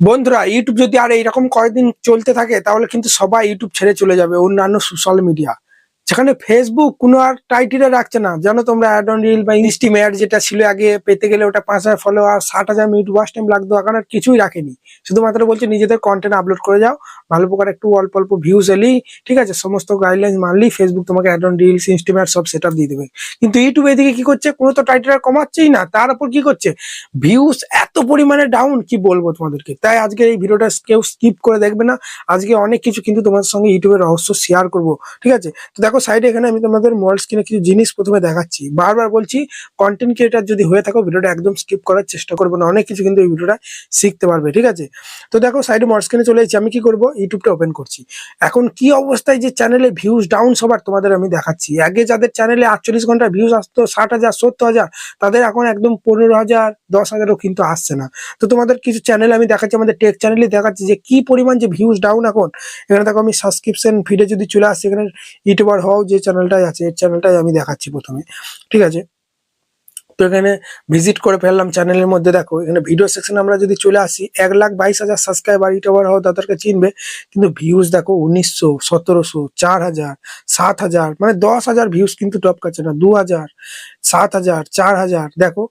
বন্ধুরা ইউটিউব যদি আর এইরকম কয়েকদিন চলতে থাকে, তাহলে কিন্তু সবাই ইউটিউব ছেড়ে চলে যাবে অন্যান্য সোশ্যাল মিডিয়া যেখানে ফেসবুক কোনো আর টাইটিলে রাখছে না। জানো তোমরা অ্যাড অন রিল বা ইনস্টিম অ্যাড যেটা ছিল আগে, পেতে গেলে ওটা পাঁচ হাজার ফলোয়ার ষাট হাজার মিনিট ওয়াচ টাইম লাগতো, এখন আর কিছুই রাখেনি। শুধুমাত্র বলছে নিজেদের কন্টেন্ট আপলোড করে যাও, ভালো প্রকার একটু অল্প অল্প ভিউজ এলেই, ঠিক আছে, সমস্ত গাইডলাইন মানলেই ফেসবুক তোমাকে অ্যাড অন রিলস ইনস্টিম অ্যাড সব সেট দিয়ে দেবে। কিন্তু ইউটিউব এদিকে কি করছে? কোনো তো টাইটেল আর কমাচ্ছেই না। তার উপর কি করছে? ভিউজ এত পরিমাণে ডাউন কি বলব তোমাদেরকে? তাই আজকে এই ভিডিওটা কেউ স্কিপ করে দেখবে না। আজকে অনেক কিছু কিন্তু তোমাদের সঙ্গে ইউটিউবের রহস্য শেয়ার করব। ঠিক আছে? তো দেখো সাইডে এখানে আমি তোমাদের মোবাইল স্ক্রিনে কিছু জিনিস প্রথমে দেখাচ্ছি। বারবার বলছি কন্টেন্ট ক্রিয়েটার যদি হয়ে থাকো, ভিডিওটা একদম স্কিপ করার চেষ্টা করব না। অনেক কিছু কিন্তু এই ভিডিওটা শিখতে পারবে, ঠিক আছে? তো দেখো সাইডে মোবাইল স্ক্রিনে চলে আমি কি করব? ইউটিউবটা ওপেন করছি। এখন কি অবস্থায় যে চ্যানেলে ভিউজ ডাউন সবার তোমাদের আমি দেখাচ্ছি। আগে যাদের চ্যানেলে আটচল্লিশ ঘণ্টা ভিউজ আসতো, ষাট হাজার, সত্তর হাজার, তাদের এখন একদম পনেরো হাজার, দশ হাজারও কিন্তু আসছে না। তো তোমাদের কিছু চ্যানেল আমি দেখাচ্ছি, আমাদের টেক চ্যানেলে দেখাচ্ছি যে কি পরিমাণ যে ভিউজ ডাউন এখন। এখানে দেখো, আমি সাবস্ক্রিপশন ফিডে যদি চলে আসছি এখানে ইউটিউবার হও যে চ্যানেলটাই আছে, এই চ্যানেলটাই আমি দেখাচ্ছি প্রথমে, ঠিক আছে? তো এখানে ভিজিট করে ফেললাম চ্যানেলের মধ্যে, দেখো, এখানে ভিডিও সেকশন আমরা যদি চলে আসি, এক লাখ বাইশ হাজার সাবস্ক্রাইবার ইউটিউবার হও তাদেরকে চিনবে, কিন্তু ভিউজ দেখো, উনিশশো, সতেরোশো, চার হাজার, সাত হাজার মানে দশ হাজার ভিউজ কিন্তু টপ কাছে না, দু হাজার, সাত হাজার, চার হাজার, দেখো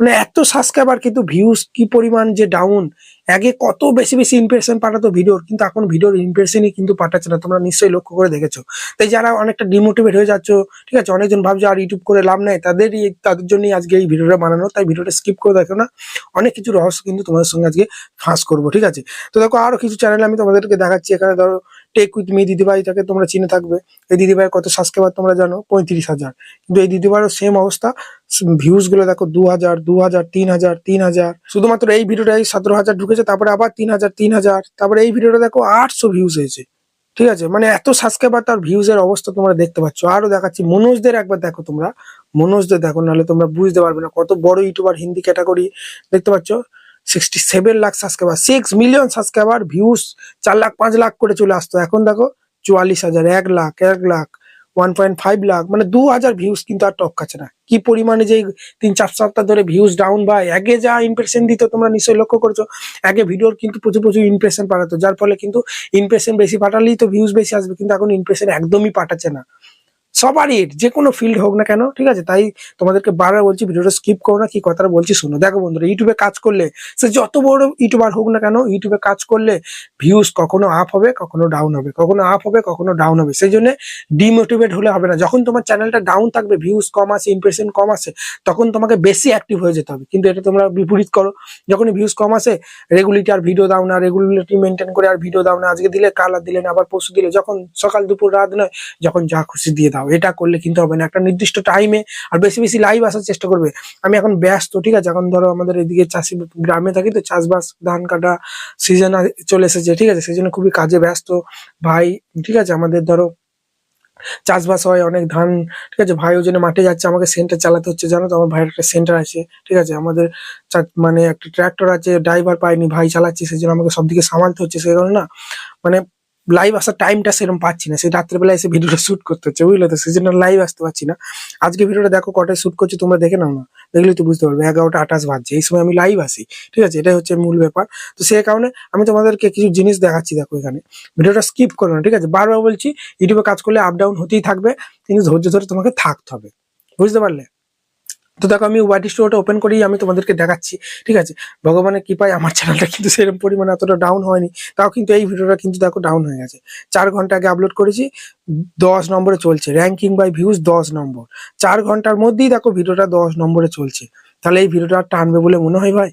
মানে এত সাবস্ক্রাইবার কিন্তু ভিউজ কি পরিমাণ যে ডাউন আগে কত বেশি বেশি ইমপ্রেশন পাঠাতো ভিডিওর, কিন্তু এখন ভিডিওর ইমপ্রেশনই কিন্তু পাঠাচ্ছে না, তোমরা নিশ্চয়ই লক্ষ্য করে দেখেছ। তাই যারা অনেকটা ডিমোটিভেট হয়ে যাচ্ছ, ঠিক আছে, অনেকজন ভাবছে আর ইউটিউব করে লাভ নাই, তাদেরই, তাদের জন্যই আজকে এই ভিডিওটা বানানো, তাই ভিডিওটা স্কিপ করে দেখো না। অনেক কিছু রহস্য কিন্তু তোমাদের সঙ্গে আজকে ফাঁস করব, ঠিক আছে? তো দেখো আরও কিছু চ্যানেল আমি তোমাদেরকে দেখাচ্ছি, এখানে ধরো টেক উইথ মি দিদিভাই তাকে তোমরা চিনে থাকবে। এই দিদিভাইয়ের কত সাবস্ক্রাইবার তোমরা জানো? পঁয়ত্রিশ হাজার। কিন্তু এই দিদিভাইয়েরও সেম অবস্থা। ভিউজগুলো দেখো, দু হাজার দু হাজার, তিন হাজার তিন হাজার। শুধুমাত্র এই ভিডিওটাই সতেরো হাজার ঢুকেছে, তারপরে আবার তিন হাজার তিন হাজার। তারপরে এই ভিডিওটা দেখো আটশো ভিউজ হয়েছে। ঠিক আছে? মানে এত সাবস্ক্রাইবার তার ভিউজ এর অবস্থা তোমরা দেখতে পাচ্ছ। আরও দেখাচ্ছি, মনোজদের একবার দেখো তোমরা। মনোজদের দেখো, নাহলে তোমরা বুঝতে পারবে না। কত বড় ইউটিউবার হিন্দি ক্যাটাগরি দেখতে পাচ্ছ? Sixty seven lakh subscriber six million subscriber views চার লাখ, পাঁচ লাখ করে চলে আসতো। এখন দেখো, চুয়াল্লিশ হাজার, এক লাখ এক lakh one point five lakh মানে দু হাজার ভিউস কিন্তু আর টপ কাছে না। কি পরিমাণে যে তিন, চার সপ্তাহ ধরে ভিউজ ডাউন বা আগে যা ইমপ্রেশন দিত তোমরা নিশ্চয়ই লক্ষ্য করছ আগে ভিডিওর কিন্তু প্রচুর প্রচুর ইমপ্রেশন পাঠাতো, যার ফলে কিন্তু ইমপ্রেশন বেশি পাঠালেই তো ভিউজ বেশি আসবে, কিন্তু এখন ইমপ্রেশন একদমই পাঠাচ্ছে না। সবারই, যে কোনো ফিল্ড হোক না কেন, ঠিক আছে? তাই তোমাদেরকে বারবার বলছি, ভিডিওটা স্কিপ করো না, কি কথাটা বলছি শোনো। দেখো বন্ধুরা ইউটিউবে কাজ করলে, সে যত বড় ইউটিউবার হোক না কেন ইউটিউবে কাজ করলে ভিউজ কখনো আপ হবে, কখনো ডাউন হবে। কখনো আপ হবে, কখনো ডাউন হবে। সেই জন্য ডিমোটিভেট হলে হবে না। যখন তোমার চ্যানেলটা ডাউন থাকবে ভিউজ কম আসে ইমপ্রেশন কম আসে, তখন তোমাকে বেশি অ্যাক্টিভ হয়ে যেতে হবে। কিন্তু এটা তোমরা বিপরীত করো। যখনই ভিউজ কম আসে রেগুলিটি আর ভিডিও দাও না রেগুলারিটি মেনটেন করে আর ভিডিও দাও না, আজকে দিলে, কাল আর দিলে না, আবার পরশু দিলে, যখন সকাল, দুপুর, রাত নয়, যখন যা খুশি দিয়ে দাও। এটা করলে কিন্তু হবে না। একটা নির্দিষ্ট টাইমে আর বেশি বেশি লাইভ আসার চেষ্টা করবে। আমি এখন ব্যস্ত, ঠিক আছে? এখন ধরো আমাদের এদিকে চাষি গ্রামে থাকি তো চাষবাস, ধান কাটা সিজন চলে এসেছে, ঠিক আছে? সেই জন্য খুবই কাজে ব্যস্ত। ভাই, ঠিক আছে? আমাদের ধরো চাষবাস হয়, অনেক ধান, ঠিক আছে? ভাই ওই জন্য মাঠে যাচ্ছে, আমাকে সেন্টার চালাতে হচ্ছে। জানো তো, আমার ভাইয়ের একটা সেন্টার আছে, ঠিক আছে? আমাদের মানে একটা ট্র্যাক্টর আছে ড্রাইভার পাইনি ভাই চালাচ্ছে, সেই জন্য আমাকে সবদিকে সামালতে হচ্ছে, সেই কারণে না মানে লাইভ আসার টাইমটা সেরকম পাচ্ছি না। সেই রাত্রেবেলা এসে ভিডিওটা শুট করতে হচ্ছে, বুঝলে তো? সেই জন্য লাইভ আসতে পারছি না। আজকে ভিডিওটা দেখো কটায় শুট করছি, তোমরা দেখে নাও না। দেখলে তো বুঝতে পারবে, এগারোটা আঠাশ বাজছে। এই সময় আমি লাইভ আসি ঠিক আছে? এটাই হচ্ছে মূল ব্যাপার। তো সেই কারণে আমি তোমাদেরকে কিছু জিনিস দেখাচ্ছি, দেখো এখানে। ভিডিওটা স্কিপ করো না, ঠিক আছে? বারবার বলছি ইউটিউবে কাজ করলে আপ ডাউন হতেই থাকবে, কিন্তু ধৈর্য ধরে তোমাকে থাকতে হবে। বুঝতে পারলে? তো দেখো আমি ওয়াইড স্টোরটা ওপেন করেই আমি তোমাদেরকে দেখাচ্ছি, ঠিক আছে? ভগবানের কৃপায় আমার চ্যানেলটা কিন্তু সেরকম পরিমাণে এতটা ডাউন হয়নি, তাও কিন্তু এই ভিডিওটা কিন্তু দেখো ডাউন হয়ে গেছে। চার ঘণ্টা আগে আপলোড করেছি, দশ নম্বরে চলছে র্যাঙ্কিং বাই ভিউজ দশ নম্বর। চার ঘণ্টার মধ্যেই দেখো ভিডিওটা দশ নম্বরে চলছে। তাহলে এই ভিডিওটা টানবে বলে মনে হয় ভাই?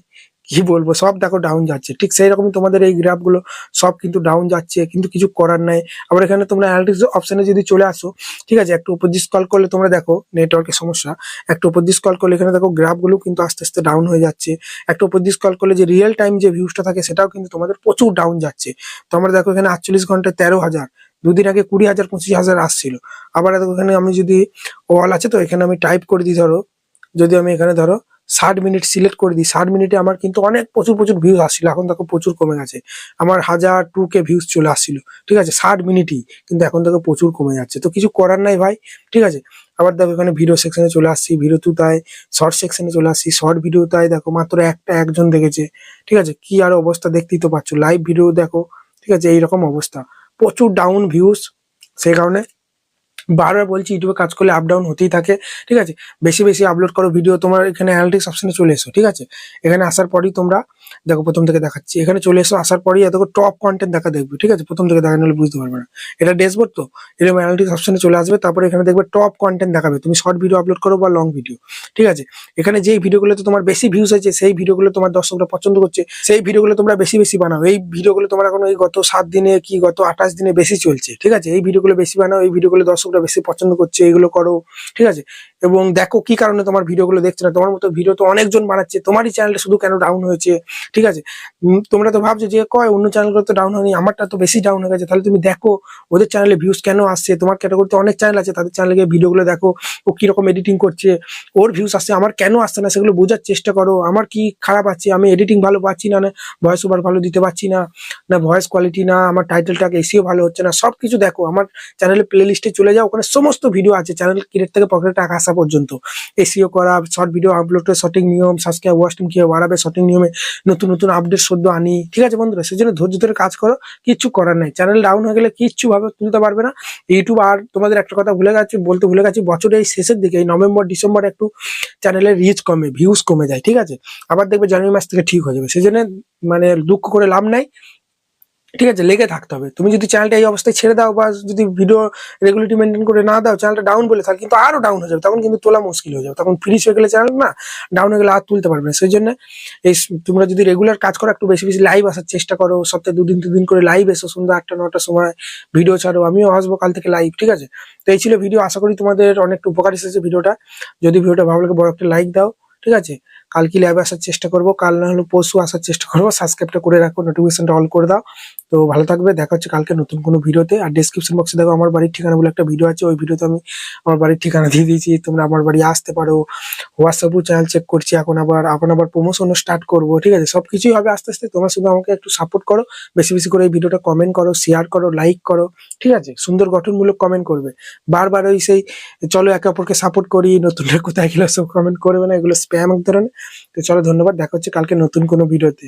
কি বলব, সব দেখো ডাউন যাচ্ছে। ঠিক সেই রকমই তোমাদের এই গ্রাফগুলো সব কিন্তু ডাউন যাচ্ছে, কিন্তু কিছু করার নাই। আবার এখানে তোমরা অ্যানালিটিক্স অপশনে যদি চলে আসো, ঠিক আছে, একটু উপর দিস কল করলে তোমরা দেখো নেটওয়ার্কের সমস্যা। একটু উপর দিয়ে স্কল করলে এখানে দেখো গ্রাফগুলো কিন্তু আস্তে আস্তে ডাউন হয়ে যাচ্ছে। একটু উপর দিয়ে স্কল করলে যে রিয়েল টাইম যে ভিউজটা থাকে, সেটাও কিন্তু তোমাদের প্রচুর ডাউন যাচ্ছে। তোমরা দেখো এখানে আটচল্লিশ ঘন্টায় তেরো হাজার, দুদিন আগে কুড়ি হাজার, পঁচিশ হাজার আসছিল। আবার দেখো এখানে আমি যদি অল আছে তো, এখানে আমি টাইপ করে দিই ধরো। যদি আমি এখানে ধরো ষাট মিনিট সিলেক্ট করে দিই। ষাট মিনিটে আমার কিন্তু অনেক প্রচুর প্রচুর ভিউজ আসছিল। এখন দেখো প্রচুর কমে গেছে। আমার হাজার টু কে ভিউজ চলে আসছিল। ঠিক আছে? ষাট মিনিটই কিন্তু এখন দেখো প্রচুর কমে যাচ্ছে। তো কিছু করার নাই ভাই। ঠিক আছে? আবার দেখো এখানে ভিডিও সেকশনে চলে আসছি। ভিডিও টু তাই শর্ট সেকশনে চলে আসছি। শর্ট ভিডিও তাই দেখো মাত্র একটা একজন দেখেছে। ঠিক আছে? কি আর অবস্থা দেখতেই তো পাচ্ছ। লাইভ ভিডিও দেখো। ঠিক আছে? এইরকম অবস্থা। প্রচুর ডাউন ভিউজ সেই কারণে বারবার বলছি, ইউটিউবে কাজ করলে আপ ডাউন হতেই থাকে, ঠিক আছে? বেশি বেশি আপলোড করো ভিডিও তোমার এখানে অ্যানালিটিক্স অপশনে চলে এসো, ঠিক আছে? এখানে আসার পরই তোমরা, দেখো প্রথম থেকে দেখাচ্ছি, এখানে চলে এসো, আসার পরই দেখো টপ কন্টেন্ট দেখা দেখবে, ঠিক আছে? প্রথম থেকে দেখা নিলে বুঝতে পারবে না। এটা ড্যাশবোর্ড তো, এরকম অ্যানালিটিক্স অপশনে চলে আসবে, তারপরে এখানে দেখবে টপ কন্টেন্ট দেখাবে, তুমি শর্ট ভিডিও আপলোড করো বা লং ভিডিও ঠিক আছে? এখানে যেই ভিডিওগুলোতে তোমার বেশি ভিউজ হয়েছে, সেই ভিডিওগুলো তোমার দর্শকরা পছন্দ করছে, সেই ভিডিওগুলো তোমরা বেশি বেশি বানাও, এই ভিডিওগুলো তোমার এখন এই গত সাত দিনে কি গত আঠাশ দিনে বেশি চলছে, ঠিক আছে? এই ভিডিওগুলো বেশি বানাও, এই ভিডিওগুলো দর্শকরা বেশি পছন্দ করছে এগুলো করো ঠিক আছে? এবং দেখো কি কারণে তোমার ভিডিওগুলো দেখছে না? তোমার মতো ভিডিও তো অনেকজন বানাচ্ছে। তোমারই চ্যানেলটা শুধু কেন ডাউন হয়েছে? ঠিক আছে? তোমরা তো ভাবছ যে, কয় অন্য চ্যানেলগুলো তো ডাউন হয়নি, আমারটা তো বেশি ডাউন হয়ে গেছে। তাহলে তুমি দেখো, ওদের চ্যানেলে ভিউজ কেন আসছে? তোমার ক্যাটাগরিতে অনেক চ্যানেল আছে, তাদের চ্যানেলে গিয়ে ভিডিওগুলো দেখো, ও কীরকম এডিটিং করছে, ওর ভিউজ আসছে, আমার কেন আসছে না সেগুলো বোঝার চেষ্টা করো। আমার কি খারাপ আছে? আমি এডিটিং ভালো পাচ্ছি না না ভয়েস ওভার ভালো দিতে পারছি না না ভয়েস কোয়ালিটি না, আমার টাইটেলটা এসিও ভালো হচ্ছে না। সব কিছু দেখো, আমার চ্যানেলের প্লে লিস্টে চলে যাও, ওখানে সমস্ত ভিডিও আছে। চ্যানেল ক্রিয়েট থেকে পকেটে টাকা আসা পর্যন্ত। এসিও করা শর্ট ভিডিও আপলোডের সঠিক নিয়ম সাবস্ক্রাইব ওয়াচ টাইম কীভাবে বাড়াবে সঠিক নিয়মে নতুন নতুন আপডেট সদ্য আনি। ঠিক আছে বন্ধুরা, সেজন্য ধৈর্য ধরে কাজ করো, কিচ্ছু করার নাই। চ্যানেল ডাউন হয়ে গেলে কিচ্ছু ভাবে তুলতে পারবে না। ইউটিউব আর তোমাদের একটা কথা ভুলে গেছি, বলতে ভুলে গেছি, বছরের এই শেষের দিকে, এই নভেম্বর ডিসেম্বর একটু চ্যানেলের রিচ কমে ভিউজ কমে যায়, ঠিক আছে? আবার দেখবে জানুয়ারি মাস থেকে ঠিক হয়ে যাবে। সেই জন্য মানে দুঃখ করে লাভ নাই। ঠিক আছে, লেগে থাকতে হবে। তুমি যদি চ্যানেলটা এই অবস্থায় ছেড়ে দাও বা যদি ভিডিও রেগুলেটি মেনটেন করে না দাও চ্যানেলটা ডাউন বলে থাকে কিন্তু আরও ডাউন হয়ে যাবে। তখন কিন্তু তোলা মুশকিল হয়ে যাবে। তখন ফ্রিজ হয়ে গেলে চ্যানেল না ডাউন হয়ে গেলে আর তুলতে পারবে না। সেই জন্য এই তোমরা যদি রেগুলার কাজ করো, একটু বেশি বেশি লাইভ আসার চেষ্টা করো। সপ্তাহে দুদিন দুদিন করে লাইভ এসো সন্ধ্যা আটটা নটার সময়। ভিডিও ছাড়ো। আমিও আসব কাল থেকে লাইভ ঠিক আছে? তো এই ছিল ভিডিও আশা করি তোমাদের অনেকটা উপকার এসেছে ভিডিওটা যদি ভিডিওটা ভালো লাগে, বড় একটা লাইক দাও, ঠিক আছে? কাল কি লাইভে আসার চেষ্টা করব? কাল না হলে পরশু আসার চেষ্টা করব। সাবস্ক্রাইবটা করে রাখো নোটিফিকেশনটা অল করে দাও। তো ভালো থাকবে, দেখা হচ্ছে কালকে নতুন কোনো ভিডিওতে। আর ডিসক্রিপশন বক্সে দেখো আমার বাড়ির ঠিকানা বলে একটা ভিডিও আছে, ওই ভিডিওতে আমি আমার বাড়ির ঠিকানা দিয়ে দিয়েছি। তোমরা আমার বাড়ি আসতে পারো হোয়াটসঅ্যাপও চ্যানেল চেক করছি। এখন আবার এখন আবার প্রমোশনও স্টার্ট করব, ঠিক আছে? সব কিছুই হবে আস্তে আস্তে। তোমরা শুধু আমাকে একটু সাপোর্ট করো, বেশি বেশি করে এই ভিডিওটা কমেন্ট করো শেয়ার করো লাইক করো, ঠিক আছে? সুন্দর গঠনমূলক কমেন্ট করবে। বারবার ওই সেই, চলো একে অপরকে সাপোর্ট করি নতুন কোথায় গেলে সব কমেন্ট করবে না, এগুলো স্প্যাম এক ধরনের। তো চলো ধন্যবাদ, দেখা হচ্ছে কালকে নতুন কোনো ভিডিওতে।